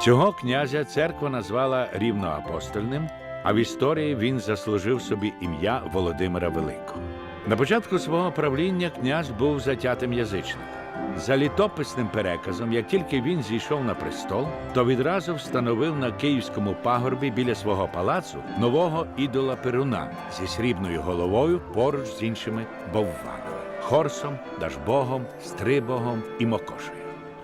Цього князя церква назвала рівноапостольним, а в історії він заслужив собі ім'я Володимира Великого. На початку свого правління князь був затятим язичником. За літописним переказом, як тільки він зійшов на престол, то відразу встановив на київському пагорбі біля свого палацу нового ідола Перуна зі срібною головою поруч з іншими бовванами Хорсом, Дажбогом, Стрибогом і Мокошею.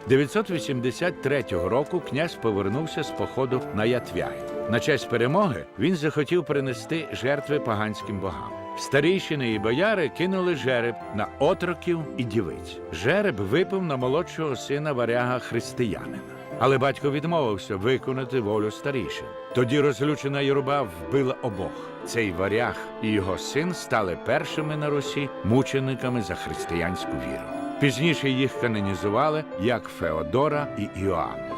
983 року князь повернувся з походу на Ятвяй. На честь перемоги він захотів принести жертви поганським богам. Старійшини і бояри кинули жереб на отроків і дівиць. Жереб випав на молодшого сина варяга християнина. Але батько відмовився виконати волю старішин. Тоді розлючена Єруба вбила обох. Цей варяг і його син стали першими на Русі мучениками за християнську віру. Пізніше їх канонізували як Феодора і Іоанна.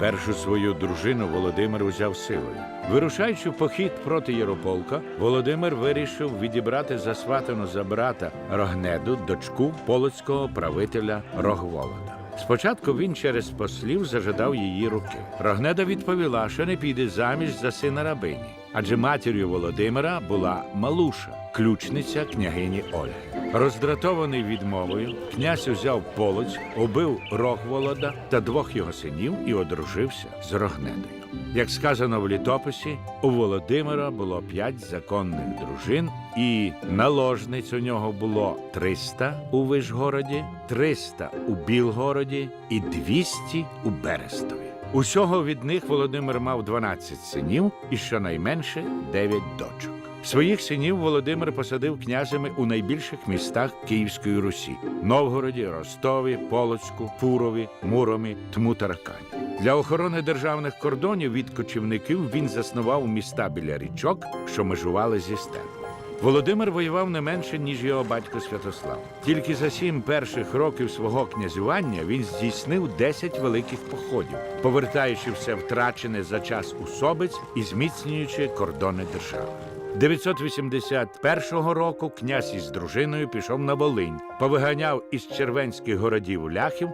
Першу свою дружину Володимир узяв силою. Вирушаючи в похід проти Ярополка, Володимир вирішив відібрати засватану за брата Рогнеду, дочку полоцького правителя Рогволода. Спочатку він через послів зажадав її руки. Рогнеда відповіла, що не піде заміж за сина рабині, адже матір'ю Володимира була Малуша, ключниця княгині Ольги. Роздратований відмовою, князь узяв полоць, убив Рогволода та двох його синів і одружився з Рогнедою. Як сказано в літописі, у Володимира було п'ять законних дружин, і наложниць у нього було 300 у Вишгороді, 300 у Білгороді і 200 у Берестові. Усього від них Володимир мав 12 синів і щонайменше 9 дочок. Своїх синів Володимир посадив князями у найбільших містах Київської Русі: Новгороді, Ростові, Полоцьку, Пурові, Муромі, Тмутаракані. Для охорони державних кордонів від кочівників він заснував міста біля річок, що межували зі степом. Володимир воював не менше, ніж його батько Святослав. Тільки за сім перших років свого князювання він здійснив 10 великих походів, повертаючи все втрачене за час усобиць і зміцнюючи кордони держави. 981 року князь із дружиною пішов на Волинь, повиганяв із червенських городів ляхів